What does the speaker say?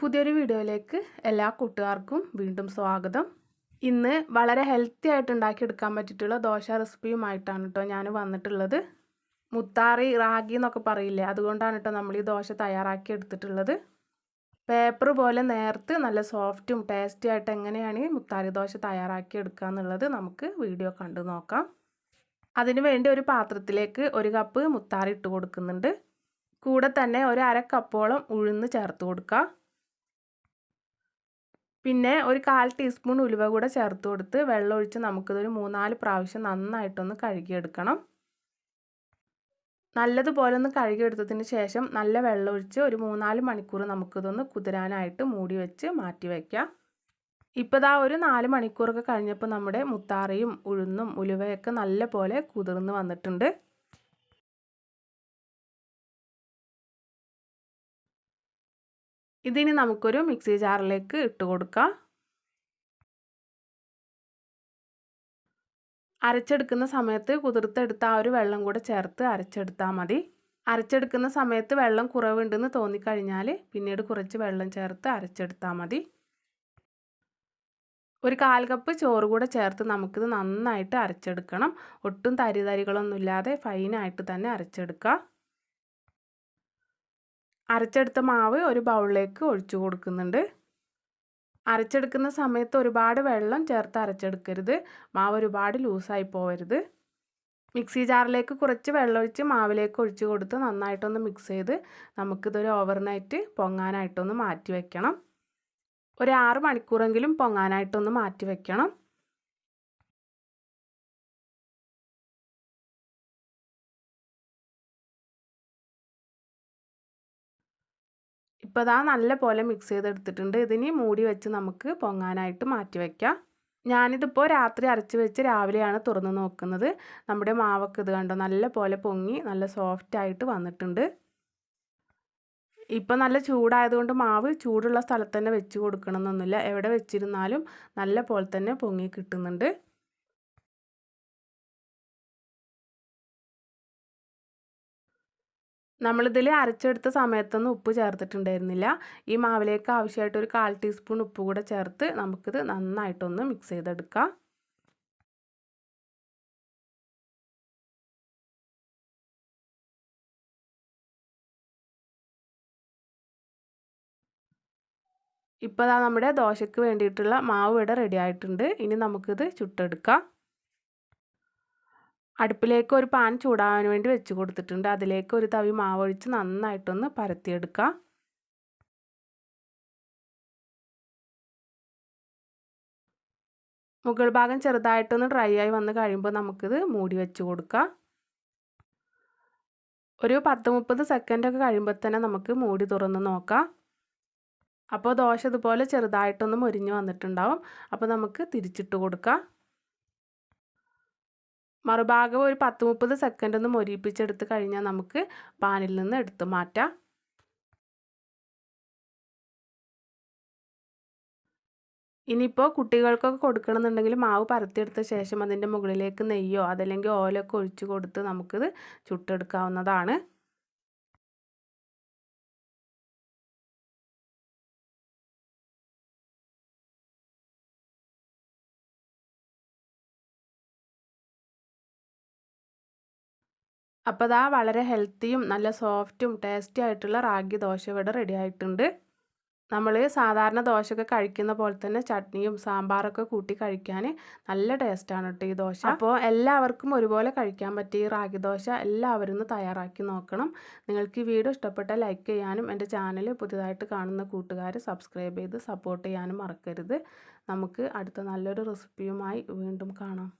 പുതിയൊരു വീഡിയോയിലേക്ക് എല്ലാ കൂട്ടുകാർക്കും വീണ്ടും സ്വാഗതം. ഇന്ന് വളരെ ഹെൽത്തി ആയിട്ട് ഉണ്ടാക്കിയെടുക്കാൻ പറ്റിയിട്ടുള്ള ദോശ റെസിപ്പിയുമായിട്ടാണ് കേട്ടോ ഞാൻ വന്നിട്ടുള്ളത്. മുത്താറി റാഗി എന്നൊക്കെ പറയില്ലേ അതുകൊണ്ടാണ് കേട്ടോ നമ്മൾ ഈ ദോശ തയ്യാറാക്കി എടുത്തിട്ടുള്ളത്. പേപ്പർ പോലെ നേർത്ത് നല്ല സോഫ്റ്റും ടേസ്റ്റി ആയിട്ട് എങ്ങനെയാണ് മുത്താറി ദോശ തയ്യാറാക്കി എടുക്കുക എന്നുള്ളത് നമുക്ക് വീഡിയോ കണ്ടു നോക്കാം. അതിനു വേണ്ടി ഒരു പാത്രത്തിലേക്ക് ഒരു കപ്പ് മുത്താറി ഇട്ട് കൊടുക്കുന്നുണ്ട്. കൂടെ തന്നെ ഒരു അര കപ്പോളം ഉഴുന്ന് ചേർത്ത് കൊടുക്കുക. പിന്നെ ഒരു കാൽ ടീസ്പൂൺ ഉലുവ കൂടെ ചേർത്ത് കൊടുത്ത് വെള്ളം ഒഴിച്ച് നമുക്കിതൊരു മൂന്നാൽ പ്രാവശ്യം നന്നായിട്ടൊന്ന് കഴുകിയെടുക്കണം. നല്ലതുപോലെ ഒന്ന് കഴുകിയെടുത്തതിന് ശേഷം നല്ല വെള്ളം ഒഴിച്ച് ഒരു മൂന്നാൽ മണിക്കൂർ നമുക്കിതൊന്ന് കുതിരാനായിട്ട് മൂടി വെച്ച് മാറ്റി വയ്ക്കാം ഇപ്പോൾ ഇതാ ഒരു നാല് മണിക്കൂറൊക്കെ കഴിഞ്ഞപ്പോൾ നമ്മുടെ മുത്താറയും ഉഴുന്നും ഉലുവയൊക്കെ നല്ല പോലെ കുതിർന്ന് വന്നിട്ടുണ്ട്. ഇതിനി നമുക്കൊരു മിക്സി ജാറിലേക്ക് ഇട്ട് കൊടുക്കാം. അരച്ചെടുക്കുന്ന സമയത്ത് കുതിർത്തെടുത്ത ആ ഒരു വെള്ളം കൂടെ ചേർത്ത് അരച്ചെടുത്താൽ മതി. അരച്ചെടുക്കുന്ന സമയത്ത് വെള്ളം കുറവുണ്ടെന്ന് തോന്നിക്കഴിഞ്ഞാൽ പിന്നീട് കുറച്ച് വെള്ളം ചേർത്ത് അരച്ചെടുത്താൽ മതി. ഒരു കാൽ കപ്പ് ചോറ് കൂടെ ചേർത്ത് നമുക്കിത് നന്നായിട്ട് അരച്ചെടുക്കണം. ഒട്ടും തരി തരികളൊന്നുമില്ലാതെ ഫൈനായിട്ട് തന്നെ അരച്ചെടുക്കുക അരച്ചെടുത്ത മാവ് ഒരു ബൗളിലേക്ക് ഒഴിച്ചു കൊടുക്കുന്നുണ്ട്. അരച്ചെടുക്കുന്ന സമയത്ത് ഒരുപാട് വെള്ളം ചേർത്ത് അരച്ചെടുക്കരുത്. മാവ് ഒരുപാട് ലൂസായി പോവരുത്. മിക്സി ജാറിലേക്ക് കുറച്ച് വെള്ളമൊഴിച്ച് മാവിലേക്ക് ഒഴിച്ച് കൊടുത്ത് നന്നായിട്ടൊന്ന് മിക്സ് ചെയ്ത് നമുക്കിതൊരു ഓവർനൈറ്റ് പൊങ്ങാനായിട്ടൊന്ന് മാറ്റി വയ്ക്കണം ഒരു ആറ് മണിക്കൂറെങ്കിലും പൊങ്ങാനായിട്ടൊന്ന് മാറ്റി വയ്ക്കണം ഇപ്പോൾ ഇതാ നല്ല പോലെ മിക്സ് ചെയ്തെടുത്തിട്ടുണ്ട്. ഇതിനി മൂടി വെച്ച് നമുക്ക് പൊങ്ങാനായിട്ട് മാറ്റി വയ്ക്കാം ഞാനിതിപ്പോൾ രാത്രി അരച്ച് വെച്ച് രാവിലെയാണ് തുറന്ന് നോക്കുന്നത്. നമ്മുടെ മാവൊക്കെ ഇത് കണ്ടോ നല്ല പോലെ പൊങ്ങി നല്ല സോഫ്റ്റ് ആയിട്ട് വന്നിട്ടുണ്ട്. ഇപ്പം നല്ല ചൂടായതുകൊണ്ട് മാവ് ചൂടുള്ള സ്ഥലത്ത് തന്നെ വെച്ച് കൊടുക്കണമെന്നൊന്നുമില്ല. എവിടെ വെച്ചിരുന്നാലും നല്ല പോലെ തന്നെ പൊങ്ങി കിട്ടുന്നുണ്ട്. നമ്മളിതിൽ അരച്ചെടുത്ത സമയത്തൊന്നും ഉപ്പ് ചേർത്തിട്ടുണ്ടായിരുന്നില്ല. ഈ മാവിലേക്ക് ആവശ്യമായിട്ട് ഒരു കാൽ ടീസ്പൂൺ ഉപ്പ് കൂടെ ചേർത്ത് നമുക്കിത് നന്നായിട്ടൊന്ന് മിക്സ് ചെയ്തെടുക്കാം. ഇപ്പോൾ നമ്മുടെ ദോശയ്ക്ക് വേണ്ടിയിട്ടുള്ള മാവ് ഇവിടെ റെഡി ആയിട്ടുണ്ട്. ഇനി നമുക്കിത് ചുട്ടെടുക്കാം. അടുപ്പിലേക്ക് ഒരു പാൻ ചൂടാവാൻ വേണ്ടി വെച്ച് കൊടുത്തിട്ടുണ്ട്. അതിലേക്ക് ഒരു തവി മാവൊഴിച്ച് നന്നായിട്ടൊന്ന് പരത്തിയെടുക്കുക മുകൾ ഭാഗം ചെറുതായിട്ടൊന്ന് ഡ്രൈ ആയി വന്ന് കഴിയുമ്പോൾ നമുക്കിത് മൂടി വെച്ച് കൊടുക്കാം. ഒരു പത്ത് മുപ്പത് സെക്കൻഡൊക്കെ കഴിയുമ്പോൾ തന്നെ നമുക്ക് മൂടി തുറന്ന് നോക്കാം. അപ്പോൾ ദോശ ഇതുപോലെ ചെറുതായിട്ടൊന്ന് മുരിഞ്ഞ് വന്നിട്ടുണ്ടാവും. അപ്പോൾ നമുക്ക് തിരിച്ചിട്ട് കൊടുക്കാം. മറുഭാഗം ഒരു പത്ത് മുപ്പത് സെക്കൻഡ് ഒന്ന് മൊരിപ്പിച്ചെടുത്ത് കഴിഞ്ഞാൽ നമുക്ക് പാനിൽ നിന്ന് എടുത്ത് മാറ്റാം. ഇനിയിപ്പോൾ കുട്ടികൾക്കൊക്കെ കൊടുക്കണമെന്നുണ്ടെങ്കിൽ മാവ് പരത്തിയെടുത്ത ശേഷം അതിന്റെ മുകളിലേക്ക് നെയ്യോ അതല്ലെങ്കിൽ ഓലൊക്കെ ഒഴിച്ച് കൊടുത്ത് നമുക്കിത് ചുട്ടെടുക്കാവുന്നതാണ്. അപ്പോൾ അതാ വളരെ ഹെൽത്തിയും നല്ല സോഫ്റ്റും ടേസ്റ്റി ആയിട്ടുള്ള റാഗി ദോശ ഇവിടെ റെഡി ആയിട്ടുണ്ട്. നമ്മൾ സാധാരണ ദോശയൊക്കെ കഴിക്കുന്ന പോലെ തന്നെ ചട്നിയും സാമ്പാറൊക്കെ കൂട്ടി കഴിക്കാൻ നല്ല ടേസ്റ്റാണ് കേട്ടോ ഈ ദോശ. അപ്പോൾ എല്ലാവർക്കും ഒരുപോലെ കഴിക്കാൻ പറ്റിയ ഈ റാഗി ദോശ എല്ലാവരും ഒന്ന് തയ്യാറാക്കി നോക്കണം. നിങ്ങൾക്ക് ഈ വീഡിയോ ഇഷ്ടപ്പെട്ടാൽ ലൈക്ക് ചെയ്യാനും എന്റെ ചാനൽ പുതിയതായിട്ട് കാണുന്ന കൂട്ടുകാർ സബ്സ്ക്രൈബ് ചെയ്ത് സപ്പോർട്ട് ചെയ്യാനും മറക്കരുത്. നമുക്ക് അടുത്ത നല്ലൊരു റെസിപ്പിയുമായി വീണ്ടും കാണാം.